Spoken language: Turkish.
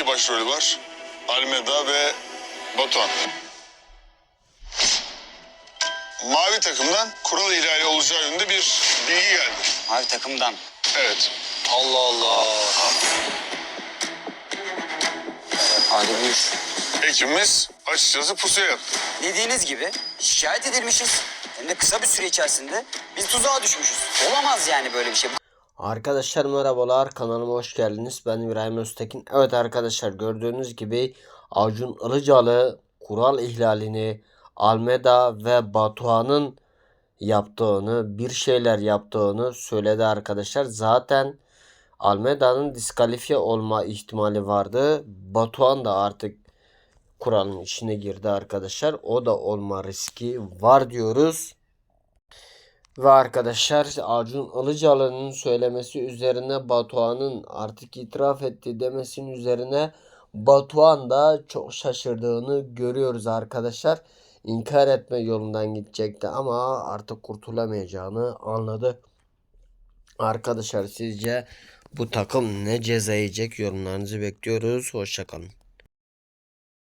iki başrolü var. Almeda ve Batuhan. Mavi takımdan kural ihlali olacağı yönünde bir bilgi geldi. Mavi takımdan. Evet. Allah Allah. Hadi buyur. Ekibimiz açıkçası pusuya yattı. Dediğiniz gibi şikayet edilmişiz. Hem de kısa bir süre içerisinde biz tuzağa düşmüşüz. Olamaz yani böyle bir şey. Arkadaşlar merhabalar kanalıma hoş geldiniz. Ben İbrahim Öztekin. Evet arkadaşlar gördüğünüz gibi Acun Ilıcalı kural ihlalini Almeda ve Batuhan'ın yaptığını bir şeyler yaptığını söyledi arkadaşlar. Zaten Almeda'nın diskalifiye olma ihtimali vardı. Batuhan da artık kuralın içine girdi arkadaşlar. O da olma riski var diyoruz. Ve arkadaşlar Acun Ilıcalı'nın söylemesi üzerine Batuhan'ın artık itiraf etti demesinin üzerine Batuhan da çok şaşırdığını görüyoruz arkadaşlar. İnkar etme yolundan gidecekti ama artık kurtulamayacağını anladı. Arkadaşlar sizce bu takım ne ceza yiyecek yorumlarınızı bekliyoruz. Hoşçakalın.